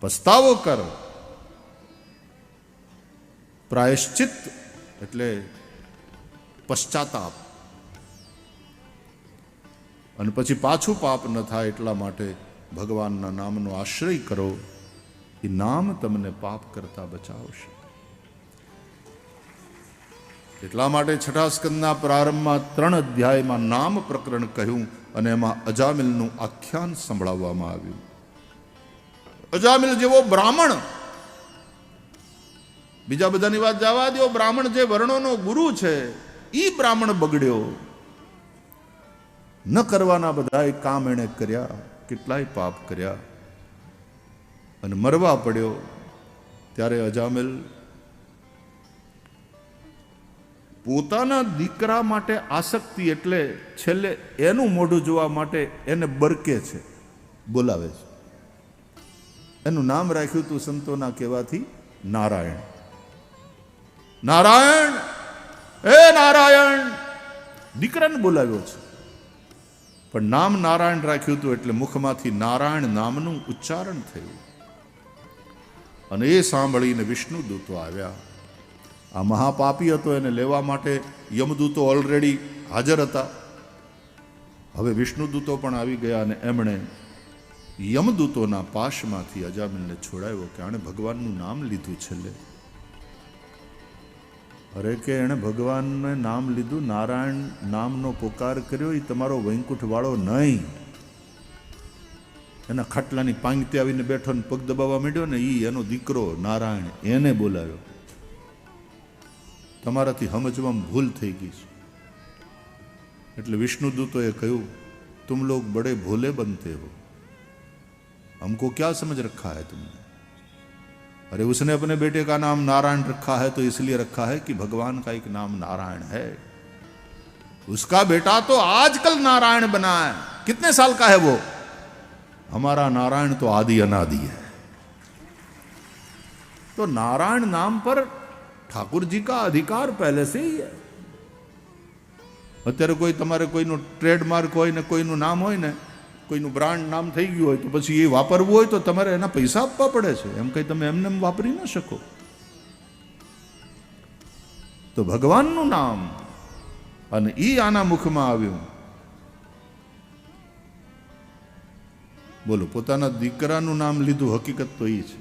પસ્તાવો કર. પ્રાયશ્ચિત એટલે પશ્ચાતાપ. અને પછી પાછું પાપ ન થાય એટલા માટે ભગવાનના નામનો આશ્રય કરો. એ નામ તમને પાપ કરતા બચાવશે. એટલા માટે છઠ્ઠા સ્કંદના પ્રારંભમાં ત્રણ અધ્યાયમાં નામ પ્રકરણ કહ્યું અને એમાં અજામિલનું આખ્યાન સંભળાવવામાં આવ્યું. અજામિલ જેવો બ્રાહ્મણ. બીજા બધાની વાત જવા દો બ્રાહ્મણ જે વર્ણોનો ગુરુ છે એ બ્રાહ્મણ બગડ્યો. ન કરવાના બધાય કામ એણે કર્યા, કેટલાય પાપ કર્યા. અને મરવા પડ્યો, ત્યારે અજામિલ પોતાના દીકરા માટે આસક્તિ એટલે છેલ્લે એનું મોઢું જોવા માટે એને બરકે છે, બોલાવે છે. એનું નામ રાખ્યું તું સંતોના કહેવાથી નારાયણ. નારાયણ! એ નારાયણ! દીકરાને બોલાવ્યો છે. પણ નામ નારાયણ રાખ્યું હતું એટલે મુખમાંથી નારાયણ નામનું ઉચ્ચારણ થયું. અને એ સાંભળીને વિષ્ણુ દૂતો આવ્યા. આ મહાપાપી હતો એને લેવા માટે યમદૂતો ઓલરેડી હાજર હતા. હવે વિષ્ણુદૂતો પણ આવી ગયા અને એમણે યમદૂતોના પાશમાંથી અજામિલને છોડાયો કે આણે ભગવાનનું નામ લીધું છેલ્લે. અરે કે એણે ભગવાનને નામ લીધું? નારાયણ નામનો પોકાર કર્યો એ તમારો વૈકુંઠવાળો નહીં. એના ખાટલાની પાંગતી આવીને બેઠો ને પગ દબાવવા માંડ્યો ને એ એનો દીકરો નારાયણ એને બોલાવ્યો તમારાથી સમજવામાં ભૂલ થઈ ગઈ છે. એટલે વિષ્ણુદૂતોએ કહ્યું, તુમ લોગ બડે ભોલે બનતે હો. हमको क्या समझ रखा है तुमने अरे उसने अपने बेटे का नाम नारायण रखा है तो इसलिए रखा है कि भगवान का एक नाम नारायण है उसका बेटा तो आजकल नारायण बना है कितने साल का है वो हमारा नारायण तो आदि अनादि है तो नारायण नाम पर ઠાકુર જી કા અધિકાર પહેલે સે હી હૈ અત્યારે કોઈ તમારે કોઈનું ટ્રેડમાર્ક હોય ને કોઈનું નામ હોય ને કોઈનું બ્રાન્ડ નામ થઈ ગયું હોય તો પછી એ વાપરવું હોય તો તમારે એના પૈસા આપવા પડે છે. એમ કંઈ તમે એમને એમ વાપરી ન શકો. તો ભગવાનનું નામ અને એ આના મુખમાં આવ્યું. બોલો, પોતાના દીકરાનું નામ લીધું, હકીકત તો એ છે.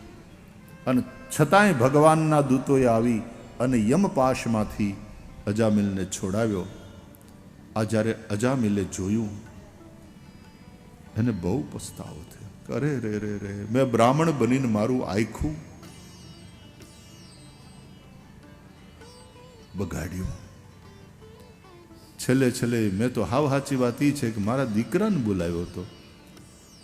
અને છતાંય ભગવાનના દૂતોએ આવી અને યમપાશમાંથી અજામિલને છોડાવ્યો. આ જ્યારે અજામિલે જોયું એને બહુ પસ્તાવો થયો. અરે, રે રે રે, મેં બ્રાહ્મણ બનીને મારું આખું બગાડ્યું. છેલ્લે છેલ્લે મેં તો હાવ સાચી વાત એ છે કે મારા દીકરાને બોલાવ્યો હતો.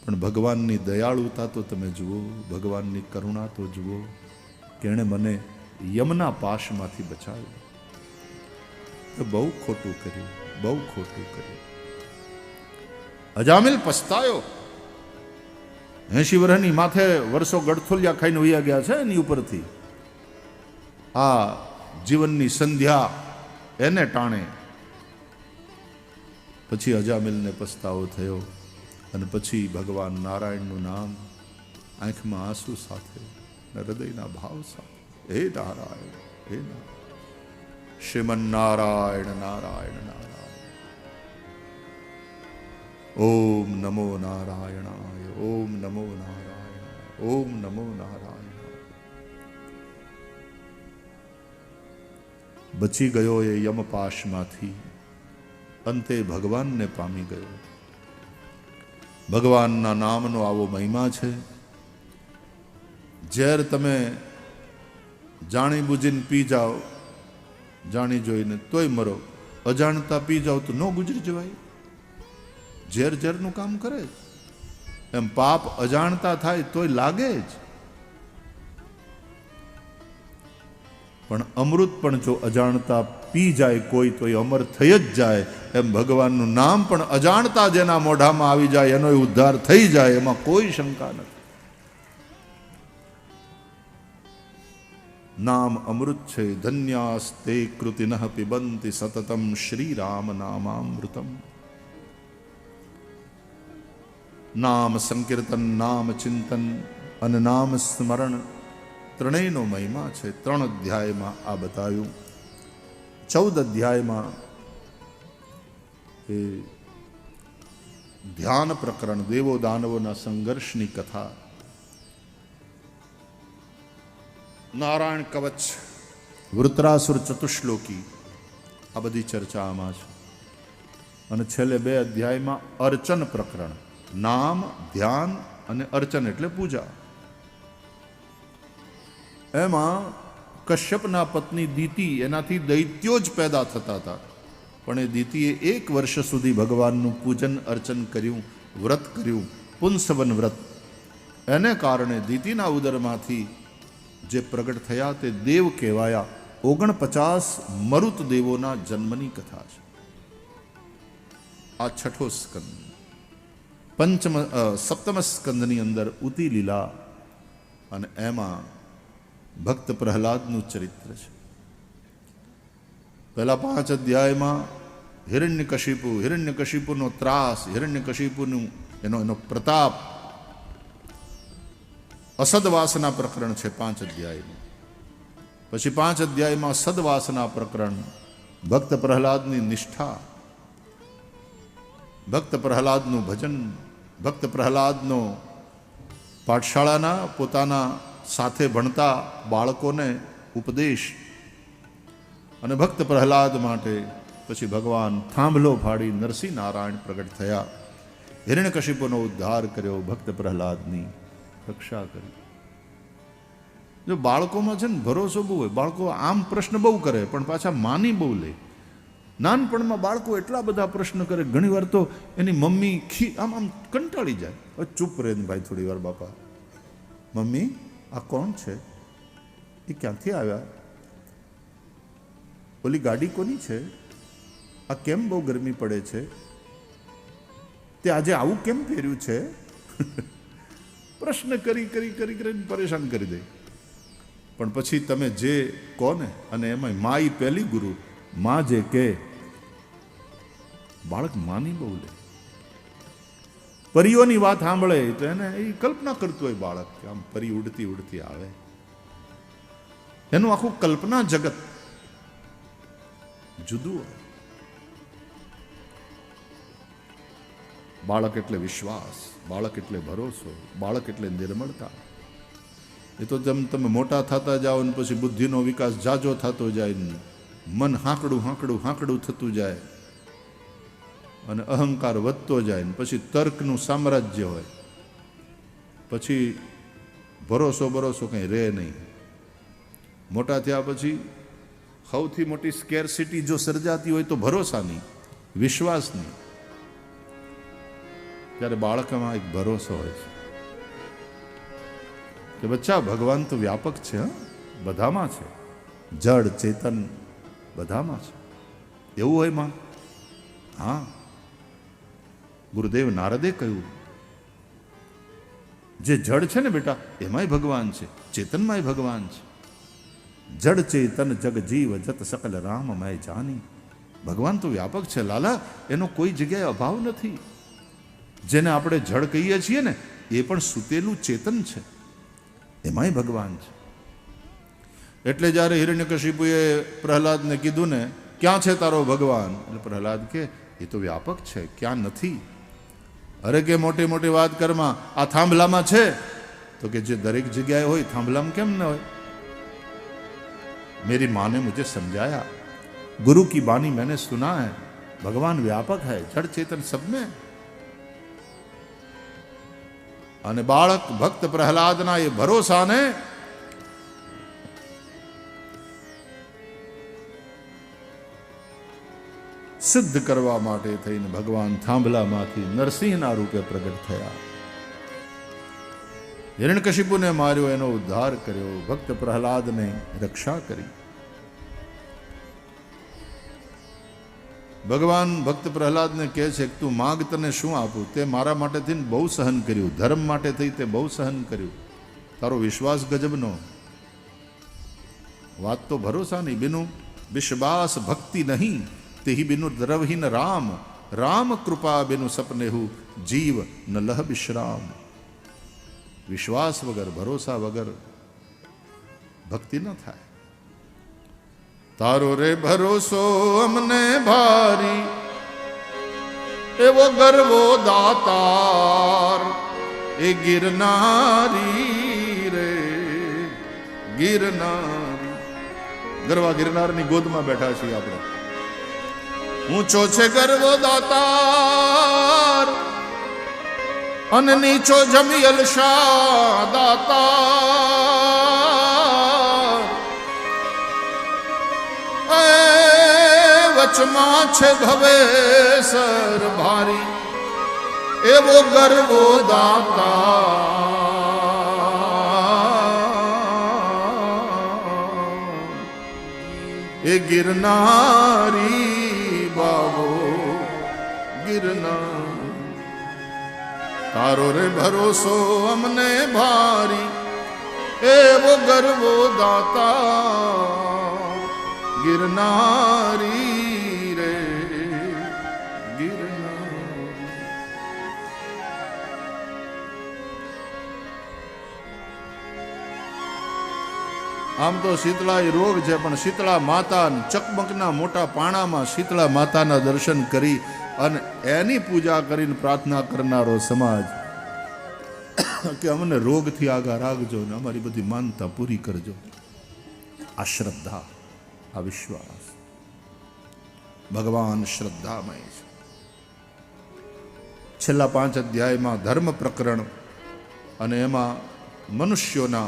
પણ ભગવાનની દયાળુતા તો તમે જુઓ, ભગવાનની કરુણા તો જુઓ કે એણે મને યમના પાશમાંથી બચાવ્યો. બહુ ખોટું કર્યું, બહુ ખોટું કર્યું. અજામિલ પસ્તાયો. એસી વર્ષની માથે વર્ષો ગડથોલિયા ખાઈને વૈયા ગયા છે એની ઉપરથી. આ જીવનની સંધ્યા એને ટાણે. પછી અજામિલને પસ્તાવો થયો અને પછી ભગવાન નારાયણનું નામ આંખમાં આંસુ સાથે હૃદયના ભાવ સાથે. હે નારાયણ હે નારાયણ. શ્રીમન નારાયણ નારાયણ નારાયણ. ઓમ નમો નારાયણાય, ઓમ નમો નારાયણ ઓમ નમો નારાયણ બચી ગયો એ યમપાશમાંથી, અંતે ભગવાનને પામી ગયો. ભગવાનના નામનો આવો મહિમા છે, ઝેર તમે જાણી બુજીને પી જાઓ, જાણી જોઈને તોય મરો, અજાણતા પી જાઓ તો ન ગુજરી જવાય. ઝેર ઝેરનું કામ કરે એમ પાપ અજાણતા થાય તોય લાગે જ. પણ અમૃત પણ જો અજાણતા પી જાય કોઈ તો એ અમર થઈ જ જાય. એમ ભગવાનનું નામ પણ અજાણતા જેના મોઢામાં આવી જાય, એનો ઉદ્ધાર થઈ જાય, એમાં કોઈ શંકા નથી. નામ અમૃત છે, ધન્યાસ્તે કૃતિન પિબંતી સતતમ શ્રીરામ નામામૃતમ નામ સંકીર્તન નામ ચિંતન અને નામ સ્મરણ ત્રણેયનો મહિમા છે ત્રણ અધ્યાયમાં આ બતાવ્યું ચૌદ અધ્યાયમાં એ ધ્યાન પ્રકરણ દેવો દાનવોના સંઘર્ષની કથા નારાયણ કવચ વૃત્રાસુર ચતુશ્લોકી આ બધી ચર્ચા આમાં છે અને છેલ્લે બે અધ્યાયમાં અર્ચન પ્રકરણ। નામ, ધ્યાન અને અર્ચન એટલે પૂજા. એમાં કશ્યપના પત્ની દીતિ એનાથી દૈત્યો જ પેદા થતા હતા. પણ એ દીતિએ એક વર્ષ સુધી ભગવાનનું પૂજન, અર્ચન કર્યું, વ્રત કર્યું પુંસવન વ્રત. એને કારણે દીતિના ઉદરમાંથી જે પ્રગટ થયા તે દેવ કહેવાયા ઓગણપચાસ મરુત દેવોના જન્મની કથા છે. આ છઠ્ઠો સ્કંદ. પંચમ સપ્તમ સ્કંદની અંદર ઉતી લીલા અને એમાં ભક્ત પ્રહલાદનું ચરિત્ર છે. પહેલા પાંચ અધ્યાયમાં હિરણ્યકશિપુ, હિરણ્યકશિપુનો ત્રાસ, હિરણ્યકશિપુનું એનો એનો પ્રતાપ, અસદવાસના પ્રકરણ છે પાંચ અધ્યાયમાં. પછી પાંચ અધ્યાયમાં સદવાસના પ્રકરણ, ભક્ત પ્રહલાદની નિષ્ઠા, ભક્ત પ્રહલાદનું ભજન ભક્ત પ્રહલાદનો પાઠશાળાના પોતાના સાથે ભણતા બાળકોને ઉપદેશ અને ભક્ત પ્રહલાદ માટે પછી ભગવાન થાંભલો ફાડી નરસિંહ નારાયણ પ્રગટ થયા. હિરણ્યકશિપુનો ઉદ્ધાર કર્યો ભક્ત પ્રહલાદની રક્ષા કરી. જો બાળકોમાં છે ને ભરોસો બહુ હોય, બાળકો આમ પ્રશ્ન બહુ કરે, પણ પાછા માની બહુ લે. નાનપણમાં બાળકો એટલા બધા પ્રશ્ન કરે ઘણી વાર તો એની મમ્મી ખી આમ આમ કંટાળી જાય. ચૂપ રહે ભાઈ થોડી વાર બાપા. મમ્મી, આ કોણ છે? એ ક્યાંથી આવ્યા? ઓલી ગાડી કોની છે? આ કેમ બહુ ગરમી પડે છે? તે આજે આવું કેમ પહેર્યું છે? પ્રશ્ન કરી કરી કરી કરીને પરેશાન કરી દે. પણ પછી તમે જે કોને અને એમાં માઈ પહેલી ગુરુ માં જે કે, બાળક માની બહુ લે. પરીઓની વાત સાંભળે તો એને એ કલ્પના કરતું હોય બાળક કે આમ પરી ઉડતી ઉડતી આવે. એનું આખું કલ્પના જગત જુદું હોય. બાળક એટલે વિશ્વાસ, બાળક એટલે ભરોસો, બાળક એટલે નિર્મળતા. એ તો જેમ તમે મોટા થતા જાઓ ને પછી બુદ્ધિનો વિકાસ જાજો થતો જાય મન હાંકડું હાંકડું હાંકડું થતું જાય અને અહંકાર વધતો જાય પછી તર્કનું સામ્રાજ્ય હોય. પછી ભરોસો ભરોસો કંઈ રહે નહીં. મોટા થયા પછી સૌથી મોટી સ્કેરસિટી જો સર્જાતી હોય તો ભરોસાની વિશ્વાસની ત્યારે બાળકમાં એક ભરોસો હોય છે. કે બચ્ચા, ભગવાન તો વ્યાપક છે? બધામાં છે. જડ, ચેતન બધામાં છે એવું હોયમાં? હા. ગુરુદેવ નારદે કહ્યું, જે જડ છે ને બેટા, એમાંય ભગવાન છે, ચેતનમાંય ભગવાન છે. જડ ચેતન જગ જીવ જત સકલ રામ મય જાની. ભગવાન તો વ્યાપક છે, લાલા, એનો કોઈ જગ્યાએ અભાવ નથી. જેને આપણે જડ કહીએ છીએ ને, એ પણ સૂતેલું ચેતન છે. એમાંય ભગવાન છે. એટલે જ્યારે હિરણ્યકશિપુએ પ્રહલાદને કીધું ને ક્યાં છે તારો ભગવાન એટલે પ્રહલાદ કે એ તો વ્યાપક છે ક્યાં નથી અરે કે મોટી મોટી વાત કરમાં આ થાંભલામાં છે તો કે જે દરેક જગ્યાએ હોય થાંભલામાં કેમ ન હોય मेरी माँ ने मुझे समझाया गुरु की बानी मैंने सुना है भगवान व्यापक है जड़ चेतन सब में અને બાળક ભક્ત પ્રહલાદના એ ભરોસાને સિદ્ધ કરવા માટે થઈને ભગવાન થાંભલામાંથી નરસિંહના રૂપે પ્રગટ થયા. હિરણકશિપુને માર્યો, એનો ઉદ્ધાર કર્યો, ભક્ત પ્રહલાદને રક્ષા કરી. ભગવાન ભક્ત પ્રહલાદને કહે છે કે તું માગ તને શું આપું? તે મારા માટે થઈને બહુ સહન કર્યું, ધર્મ માટે થઈ તે બહુ સહન કર્યું. તારો વિશ્વાસ ગજબનો વાત તો ભરોસા નહીં બિનું, વિશ્વાસ ભક્તિ નહીં. તેહી બિનુ દ્રવહીન રામ રામ કૃપા બિનુ સપનેહુ જીવ ન લહ વિશ્રામ વિશ્વાસ વગર ભરોસા વગર ભક્તિ ન થાય તારો રે ભરોસો અમને ભારી એવો ગર્વો દાતાર એ ગિરનારી રે ગિરનારી ગરવા ગિરનારની ગોદમાં બેઠા છીએ આપણે ઊંચો છે ગર્વો દાતાર અને નીચો જમિયલ શાહ દાતાર. એ વચમાં છે ભવેસર ભારી. એવો ગર્વો દાતા એ ગિરનારી ગિરનાર તારો રે ભરોસો અમને ભારી, એવો ગરવો દાતા. ગિરનારી રે આમ તો શીતળા એ રોગ છે, પણ શીતળા માતા ચકમકના મોટા પાણામાં શીતળા માતાના દર્શન કરી અને એની પૂજા કરીને પ્રાર્થના કરનારો સમાજ કે અમને રોગથી આગા રાખજો ને અમારી બધી માનતા પૂરી કરજો. આ શ્રદ્ધા, આ વિશ્વાસ. ભગવાન શ્રદ્ધામય છે. છેલ્લા પાંચ અધ્યાયમાં ધર્મ પ્રકરણ અને એમાં મનુષ્યોના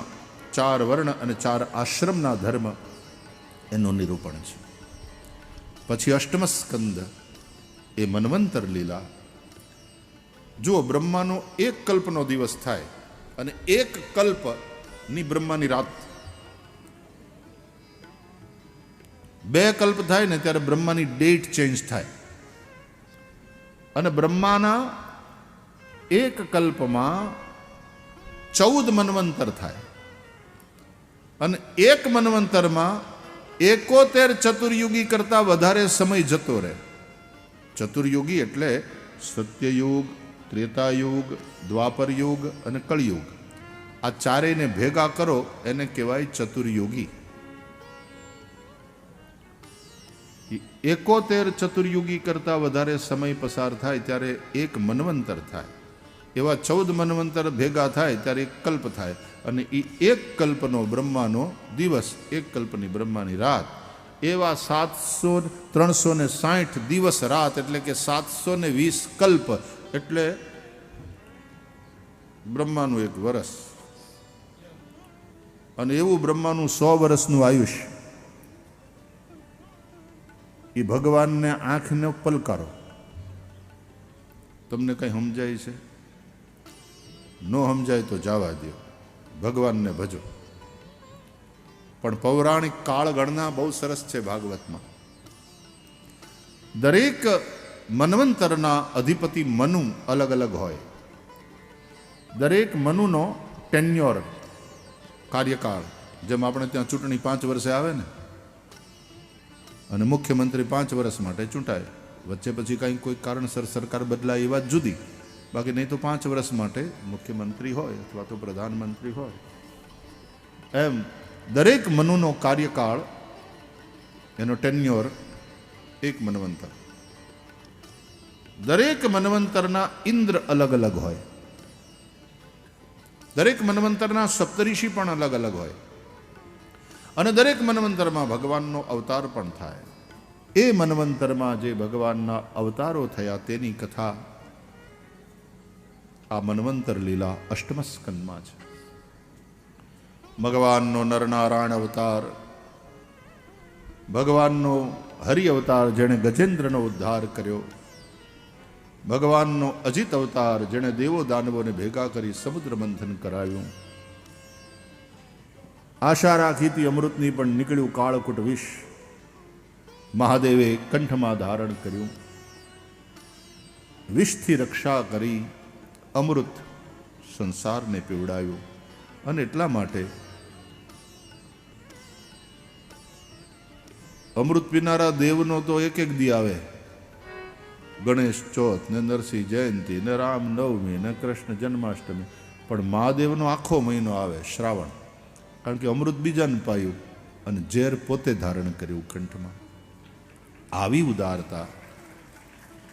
ચાર વર્ણ અને ચાર આશ્રમના ધર્મ એનું નિરૂપણ છે. પછી અષ્ટમ સ્કંદ એ મનવંતર લીલા. જુઓ, બ્રહ્માનો એક કલ્પનો દિવસ થાય અને એક કલ્પની બ્રહ્માની રાત. બે કલ્પ થાય ને ત્યારે બ્રહ્માની ડેટ ચેન્જ થાય. અને બ્રહ્માના એક કલ્પમાં ચૌદ મનવંતર થાય. અને એક મનવંતરમાં એકોતેર ચતુર્યુગી કરતાં વધારે સમય જતો રહે. ચતુર્યુગી એટલે સત્યયુગ, ત્રેતાયુગ, દ્વાપરયુગ અને કળિયુગ. આ ચારેયને ભેગા કરો, એને કહેવાય ચતુર્યુગી. એકોતેર ચતુર્યુગી કરતાં વધારે સમય પસાર થાય ત્યારે એક મનવંતર થાય. એવા ચૌદ મનવંતર ભેગા થાય ત્યારે એક કલ્પ થાય. અને એ એક કલ્પનો બ્રહ્માનો દિવસ, એક કલ્પની બ્રહ્માની રાત. એવા સાતસો ત્રણસો ને સાઠ દિવસ રાત, એટલે કે સાતસો ને વીસ કલ્પ, એટલે બ્રહ્માનું એક વરસ. અને એવું બ્રહ્માનું સો વર્ષનું આયુષ્ય. એ ભગવાનને આંખને પલકારો. તમને કંઈ સમજાય છે? ન સમજાય તો જવા દો ભગવાનને ભજો. પણ પૌરાણિક કાળ ગણના બહુ સરસ છે ભાગવતમાં. દરેક મનવંતરના અધિપતિ મનુ અલગ અલગ હોય. દરેક મનુનો ટેન્યોર કાર્યકાળ, જેમ આપણે ત્યાં ચૂંટણી પાંચ વર્ષે આવે ને, અને મુખ્યમંત્રી પાંચ વર્ષ માટે ચૂંટાય. વચ્ચે પછી કાંઈ કોઈ કારણસર સરકાર બદલાય એ વાત જુદી. બાકી નહીં તો પાંચ વર્ષ માટે મુખ્યમંત્રી હોય અથવા તો પ્રધાનમંત્રી હોય. એમ દરેક મનુનો કાર્યકાળ, એનો ટેન્યોર એક મનવંતર. દરેક મનવંતરના ઇન્દ્ર અલગ અલગ હોય. દરેક મનવંતરના સપ્તઋષિ પણ અલગ અલગ હોય. અને દરેક મનવંતરમાં ભગવાનનો અવતાર પણ થાય. એ મનવંતરમાં જે ભગવાનના અવતારો થયા તેની કથા આ મનવંતર લીલા અષ્ટમ સ્કંદમાં છે. ભગવાનનો નરનારાયણ અવતાર. ભગવાનનો હરિ અવતાર જેણે ગજેન્દ્રનો ઉદ્ધાર કર્યો. ભગવાનનો અજિત અવતાર જેણે દેવો દાનવોને ભેગા કરી સમુદ્ર મંથન કરાવ્યું આશા રાખીતી અમૃતની પણ નીકળ્યું કાળકુટ વિષ. મહાદેવે કંઠમાં ધારણ કર્યું. વિષથી રક્ષા કરી અમૃત સંસારને પીવડાવ્યું અને એટલા માટે અમૃત પીનારા દેવનો તો એક એક દી આવે. ગણેશ ચોથ ને નરસિંહ જયંતિ ને રામ નવમી ને કૃષ્ણ જન્માષ્ટમી. પણ મહાદેવનો આખો મહિનો આવે શ્રાવણ. કારણ કે અમૃત બીજાને પાયું અને ઝેર પોતે ધારણ કર્યું કંઠમાં. આવી ઉદારતા